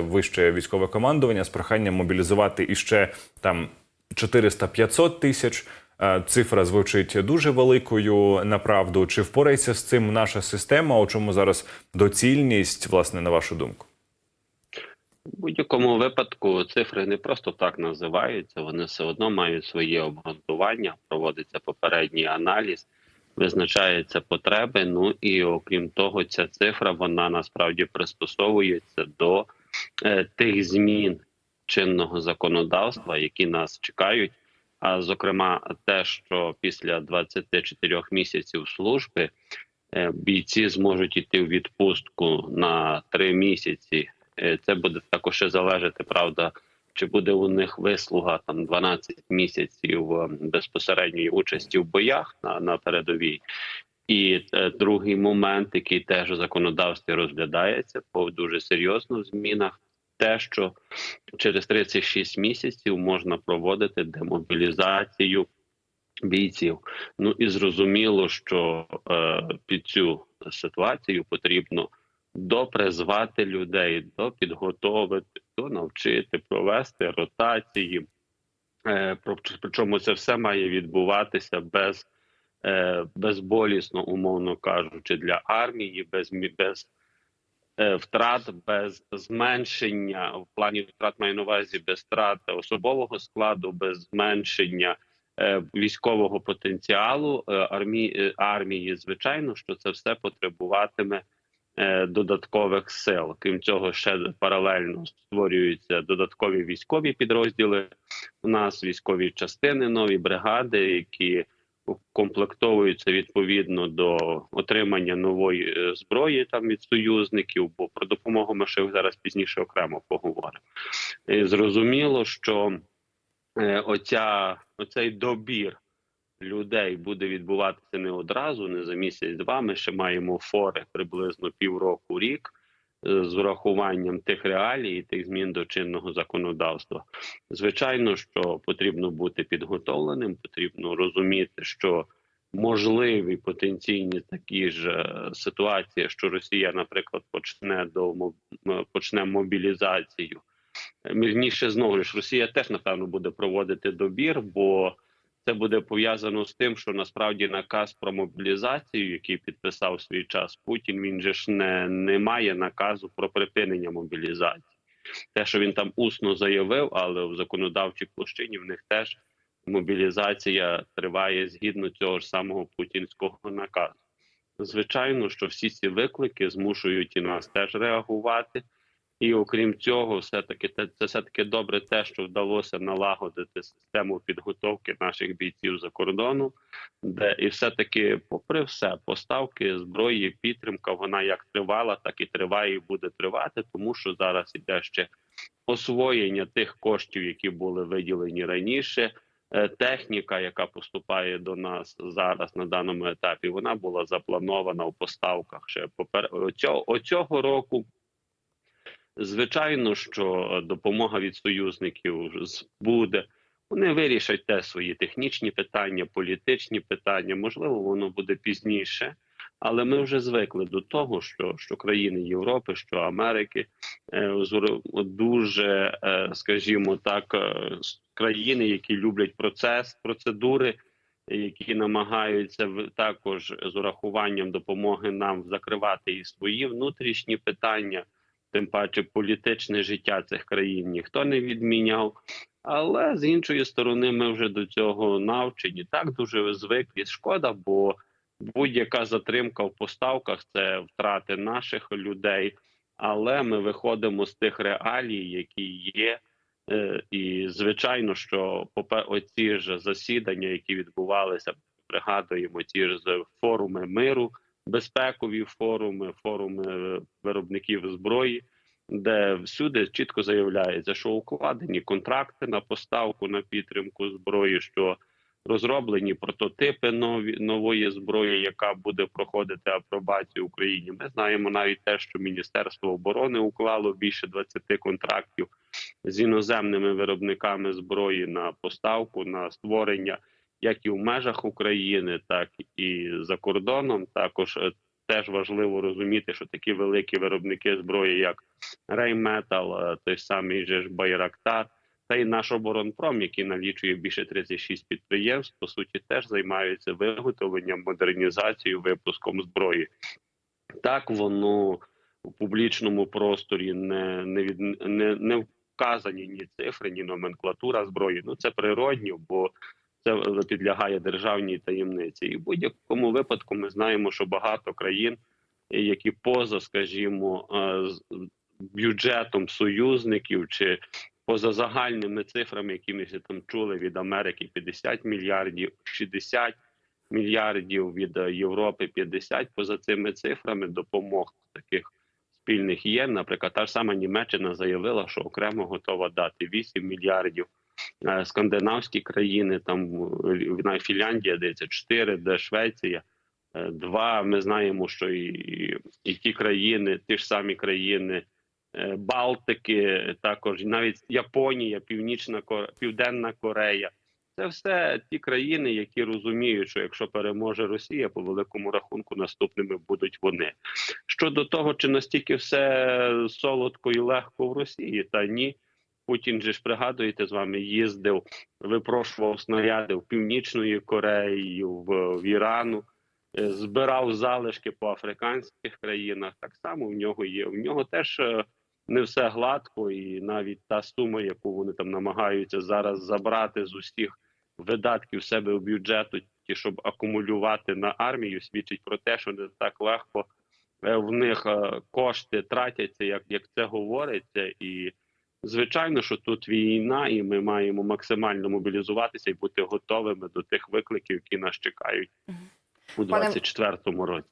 вище військове командування з проханням мобілізувати іще там 400-500 тисяч. Е, Цифра звучить дуже великою направду. Чи впорається з цим наша система? У чому зараз доцільність, власне, на вашу думку? У будь-якому випадку цифри не просто так називаються, вони все одно мають своє обґрунтування, проводиться попередній аналіз, визначаються потреби. Ну і окрім того, ця цифра вона насправді пристосовується до тих змін чинного законодавства, які нас чекають. А зокрема, те, що після 24 місяців служби е, бійці зможуть іти в відпустку на 3 місяці. Е, Це буде також ще залежати, правда, чи буде у них вислуга там 12 місяців е, безпосередньої участі в боях на, на передовій. І е, другий момент, який теж у законодавстві розглядається по дуже серйозно змінах, те, що через 36 місяців можна проводити демобілізацію бійців. Ну і зрозуміло, що е, під цю ситуацію потрібно допризвати людей, допідготовити, донавчити, провести ротації. Е, причому це все має відбуватися без безболісно, умовно кажучи, для армії, без, без е, втрат, без зменшення в плані втрат маю на увазі без втрат особового складу, без зменшення е, військового потенціалу е, армії, е, армії. Звичайно, що це все потребуватиме е, додаткових сил. Крім цього, ще паралельно створюються додаткові військові підрозділи. У нас військові частини, нові бригади, які комплектовуються відповідно до отримання нової е, зброї там від союзників. Бо про допомогу ми ще зараз пізніше окремо поговоримо. Зрозуміло, що е, оця, оцей добір людей буде відбуватися не одразу, не за місяць-два. Ми ще маємо фори приблизно півроку рік з урахуванням тих реалій і тих змін до чинного законодавства. Звичайно, що потрібно бути підготовленим, потрібно розуміти, що можливі потенційні такі ж е, ситуації, що Росія, наприклад, почне до почне мобілізацію. Е, Вірніше, знову ж Росія теж напевно буде проводити добір, бо це буде пов'язано з тим, що насправді наказ про мобілізацію, який підписав свій час Путін, він же ж не, не має наказу про припинення мобілізації. Те, що він там усно заявив, але в законодавчій площині в них теж мобілізація триває згідно цього ж самого путінського наказу. Звичайно, що всі ці виклики змушують і нас теж реагувати. І окрім цього, все таки це, все таки добре, те, що вдалося налагодити систему підготовки наших бійців за кордоном, де і все таки, попри все, поставки зброї, підтримка, вона як тривала, так і триває, і буде тривати, тому що зараз іде ще освоєння тих коштів, які були виділені раніше. Е, Техніка, яка поступає до нас зараз на даному етапі, вона була запланована в поставках ще попер... оцього, оцього року. Звичайно, що допомога від союзників буде. Вони вирішать те свої технічні питання, політичні питання. Можливо, воно буде пізніше, але ми вже звикли до того, що, що країни Європи, що Америки е, дуже, е, скажімо так, е, країни, які люблять процес, процедури, які намагаються також з урахуванням допомоги нам закривати і свої внутрішні питання тим паче політичне життя цих країн ніхто не відміняв. Але з іншої сторони, ми вже до цього навчені. Так дуже звиклі. Шкода, бо будь-яка затримка в поставках це втрати наших людей. Але ми виходимо з тих реалій, які є. Е, І звичайно, що оці ж засідання, які відбувалися, пригадуємо ті ж форуми миру, безпекові форуми, форуми виробників зброї, де всюди чітко заявляється, що укладені контракти на поставку на підтримку зброї, що розроблені прототипи нові нової зброї, яка буде проходити апробацію в Україні. Ми знаємо навіть те, що Міністерство оборони уклало більше 20 контрактів з іноземними виробниками зброї на поставку на створення як і в межах України, так і за кордоном. Також е, теж важливо розуміти, що такі великі виробники зброї, як Рейметал, той самий же ж Байрактар, та й наш оборонпром, який налічує більше 36 підприємств, по суті, теж займаються виготовленням, модернізацією, випуском зброї. Так воно у публічному просторі не, не, від, не, не вказані ні цифри, ні номенклатура зброї. Ну це природньо, бо це підлягає державній таємниці. І в будь-якому випадку ми знаємо, що багато країн, які поза, скажімо, е, бюджетом союзників чи поза загальними цифрами, які ми там чули від Америки 50 мільярдів, 60 мільярдів від Європи 50, поза цими цифрами допомог таких спільних є. Наприклад, та ж сама Німеччина заявила, що окремо готова дати 8 мільярдів. Е, Скандинавські країни, там е, Фінляндія, здається, 4, де Швеція. е, Два, ми знаємо, що і, і ті країни, ті ж самі країни е, Балтики, також навіть Японія, Північна Південна Корея. Це все ті країни, які розуміють, що якщо переможе Росія, по великому рахунку наступними будуть вони. Щодо того, чи настільки все солодко і легко в Росії, та ні. Путін же ж пригадуєте з вами їздив, випрошував снаряди в Північної Кореї, в, в Ірану, е, збирав залишки по африканських країнах. Так само в нього є. В нього теж е, не все гладко, і навіть та сума, яку вони там намагаються зараз забрати з усіх видатків себе в бюджету, ті, щоб акумулювати на армію, свідчить про те, що не так легко е, в них кошти тратяться, як, як це говориться, і звичайно, що тут війна, і ми маємо максимально мобілізуватися і бути готовими до тих викликів, які нас чекають у Пане- 24-му році.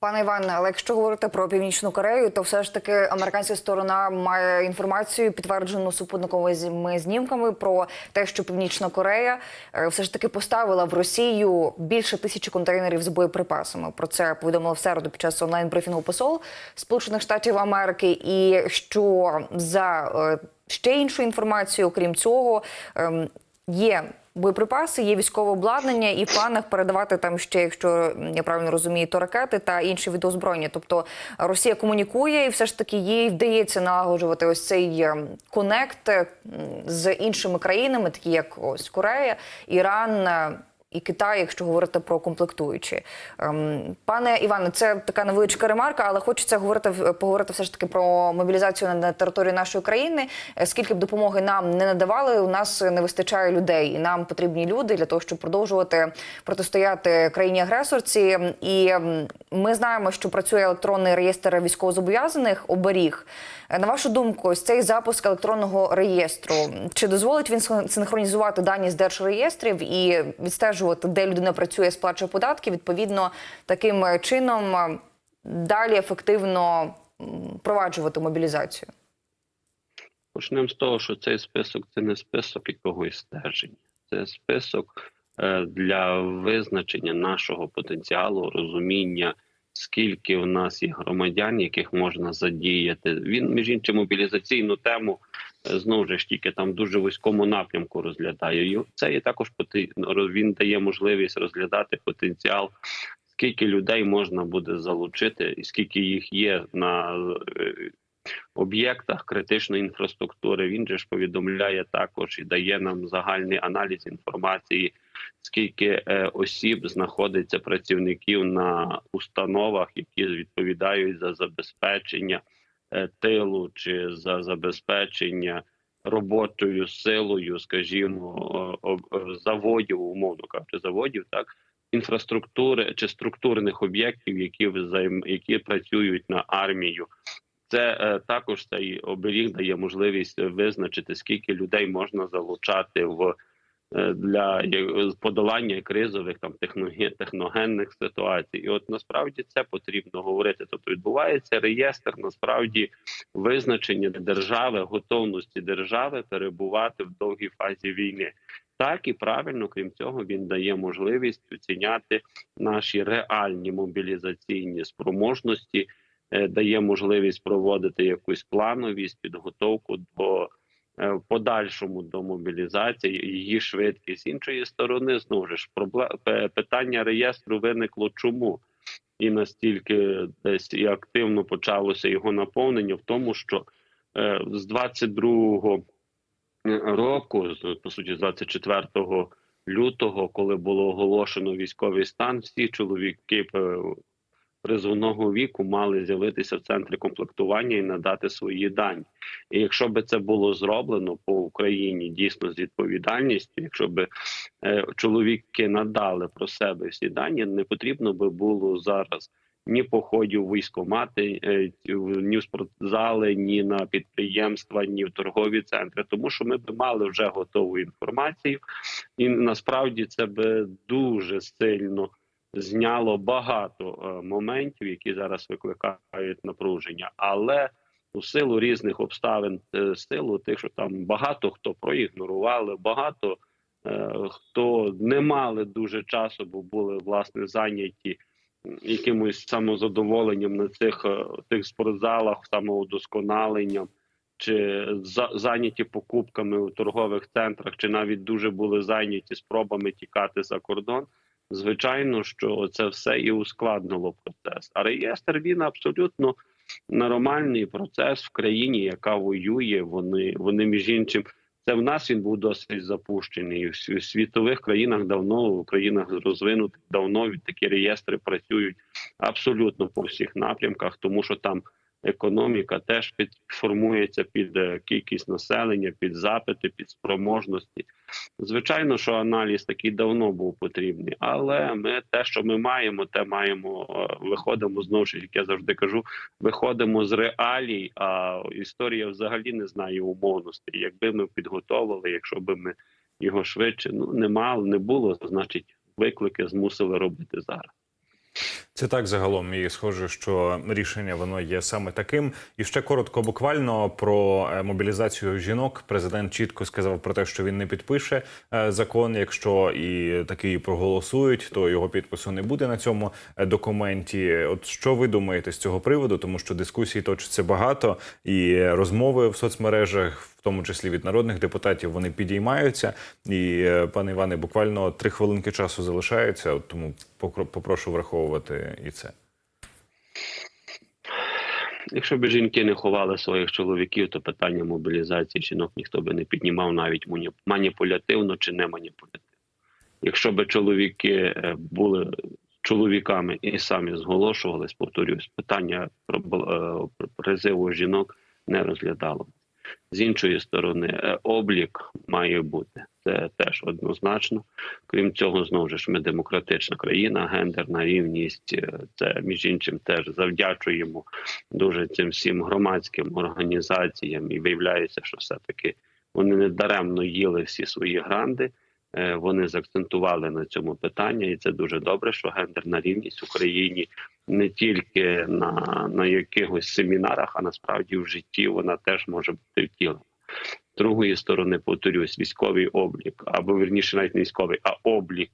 Пане Іване, але якщо говорити про північну Корею, то все ж таки американська сторона має інформацію, підтверджену супутниковими знімками про те, що Північна Корея е, все ж таки поставила в Росію більше тисячі контейнерів з боєприпасами. Про це повідомив в середу під час онлайн брифінгу посол Сполучених Штатів Америки. І що за е, ще іншу інформацію, окрім цього, ем, є боєприпаси, є військове обладнання, і в планах передавати там ще, якщо я правильно розумію, то ракети та інші види озброєння. Тобто Росія комунікує, і все ж таки їй вдається налагоджувати ось цей е, конект е, з іншими країнами, такі як ось Корея, Іран. І Китай, якщо говорити про комплектуючі, Ем, пане Іване, це така невеличка ремарка, але хочеться говорити поговорити все ж таки про мобілізацію на- території нашої країни. Е, Скільки б допомоги нам не надавали, у нас не вистачає людей, і нам потрібні люди для того, щоб продовжувати протистояти країні агресорці. І ем, ми знаємо, що працює електронний реєстр військовозобов'язаних оберіг. Е, На вашу думку, ось цей запуск електронного реєстру чи дозволить він син- синхронізувати дані з держреєстрів і відстежувати, де людина працює, сплачує податки? Відповідно, таким е, чином е, далі ефективно м, впроваджувати мобілізацію. Почнемо з того, що цей список це не список якогось стеження, це список е, для визначення нашого потенціалу, розуміння, скільки в нас є громадян, яких можна задіяти. Він, між іншим, мобілізаційну тему знову ж тільки там дуже вузькому напрямку розглядає. І Це є також поти- роз- він дає можливість розглядати потенціал. Скільки людей можна буде залучити, і скільки їх є на е, об'єктах критичної інфраструктури. Він же ж повідомляє також і дає нам загальний аналіз інформації, скільки е, осіб знаходиться працівників на установах, які відповідають за забезпечення тилу чи за забезпечення роботою силою, скажімо, заводів, умовно кажучи, заводів, так. Інфраструктури чи структурних об'єктів, які які працюють на армію, це е, також цей оберіг дає можливість визначити, скільки людей можна залучати в е, для подолання кризових там техноге- техногенних ситуацій. І от насправді це потрібно говорити. Тобто відбувається реєстр насправді визначення держави, готовності держави перебувати в довгій фазі війни. Так і правильно, крім цього, він дає можливість оціняти наші реальні мобілізаційні спроможності е, дає можливість проводити якусь плановість, підготовку до е, подальшому до мобілізації, її швидкість. З іншої сторони, знову ж питання реєстру виникло чому? і настільки десь і активно почалося його наповнення в тому, що е, з 22-го року, по суті, з 24 лютого, коли було оголошено військовий стан, всі чоловіки е, призовного віку мали з'явитися в центрі комплектування і надати свої дані. І якщо би це було зроблено по Україні дійсно з відповідальністю, якщо би е, чоловіки надали про себе всі дані, не потрібно би було зараз ні походів в військомати, е, ні в спортзали, ні на підприємства, ні в торгові центри, тому що ми б мали вже готову інформацію, і насправді це би дуже сильно зняло багато е, моментів, які зараз викликають напруження, але у силу різних обставин, е, силу тих, що там багато хто проігнорували, багато е, хто не мали дуже часу, бо були власне зайняті якимось самозадоволенням на цих тих спортзалах, самоудосконаленням. Чи зайняті покупками у торгових центрах, чи навіть дуже були зайняті спробами тікати за кордон, звичайно, що це все і ускладнило процес. А реєстр він абсолютно нормальний процес в країні, яка воює. Вони вони між іншим. Це в нас він був досить запущений. В світових країнах давно в країнах розвинутих давно такі реєстри працюють абсолютно по всіх напрямках, тому що там економіка теж під формується під е, кількість населення, під запити, під спроможності. Звичайно, що аналіз такий давно був потрібний, але ми те, що ми маємо, те маємо. е, Виходимо знову ж як я завжди кажу. Виходимо з реалій, а історія взагалі не знає умовностей. Якби ми підготовили, якщо би ми його швидше ну не мали, не було, значить виклики змусили робити зараз. Це так загалом, і схоже, що рішення воно є саме таким. І ще коротко, буквально про е, мобілізацію жінок. Президент чітко сказав про те, що він не підпише е, закон. Якщо і такий проголосують, то його підпису не буде на цьому е, документі. От що ви думаєте з цього приводу? Тому що дискусій точиться багато, і розмови в соцмережах, тому числі від народних депутатів, вони підіймаються. І е, пане Іване, буквально три хвилинки часу залишається. Тому попрошу враховувати і це. Якщо б жінки не ховали своїх чоловіків, то питання мобілізації жінок ніхто би не піднімав навіть маніпулятивно чи не маніпулятивно. Якщо б чоловіки е, були чоловіками і самі зголошувались, повторюсь, питання про е, призиву жінок не розглядало. З іншої сторони, е, облік має бути це теж однозначно. Крім цього, знову ж ми демократична країна, гендерна рівність. е, Це між іншим теж завдячуємо дуже цим всім громадським організаціям, і виявляється, що все таки вони не даремно їли всі свої гранди. Е, Вони заакцентували на цьому питання, і це дуже добре, що гендерна рівність в Україні не тільки на, на якихось семінарах, а насправді в житті вона теж може бути втілена. З другої сторони, повторюсь, військовий облік, або верніше навіть не військовий, а облік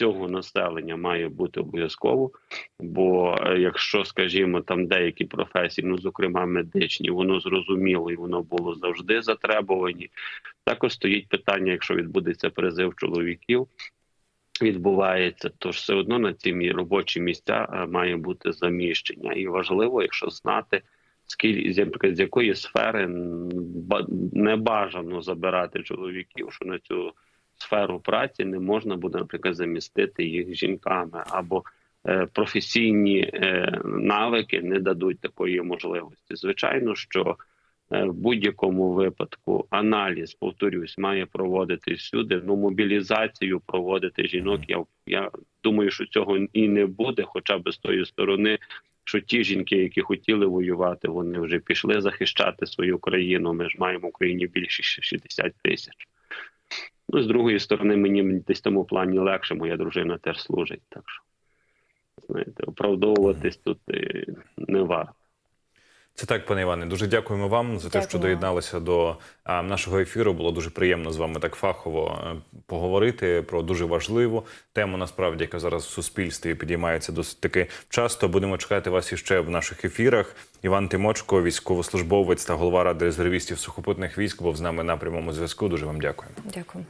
цього населення має бути обов'язково. Бо е, якщо, скажімо, там деякі професії, ну зокрема медичні, воно зрозуміло і воно було завжди затребувані. Також стоїть питання, якщо відбудеться призив чоловіків. Відбувається, то ж все одно на ці робочі місця е, має бути заміщення, і важливо, якщо знати скільки з якої сфери не бажано забирати чоловіків, що на цю сферу праці не можна буде, наприклад, замістити їх жінками, або е, професійні е, навики не дадуть такої можливості. Звичайно, що е, в будь-якому випадку аналіз, повторюсь, має проводити всюди. Ну, мобілізацію проводити жінок. Я я думаю, що цього і не буде, хоча б з тої сторони, що ті жінки, які хотіли воювати, вони вже пішли захищати свою країну. Ми ж маємо в Україні більше 60 тисяч. Ну, з другої сторони, мені десь в тому плані легше, моя дружина теж служить. Так що, знаєте, оправдовуватись тут е, не варто. Це так, пане Іване. Дуже дякуємо вам за те, що доєдналися до нашого ефіру. Було дуже приємно з вами так фахово е, поговорити про дуже важливу тему, насправді, яка зараз в суспільстві підіймається досить таки часто. Будемо чекати вас іще в наших ефірах. Іван Тимочко, військовослужбовець та голова ради резервістів сухопутних військ, був з нами на прямому зв'язку. Дуже вам дякую. Дякую.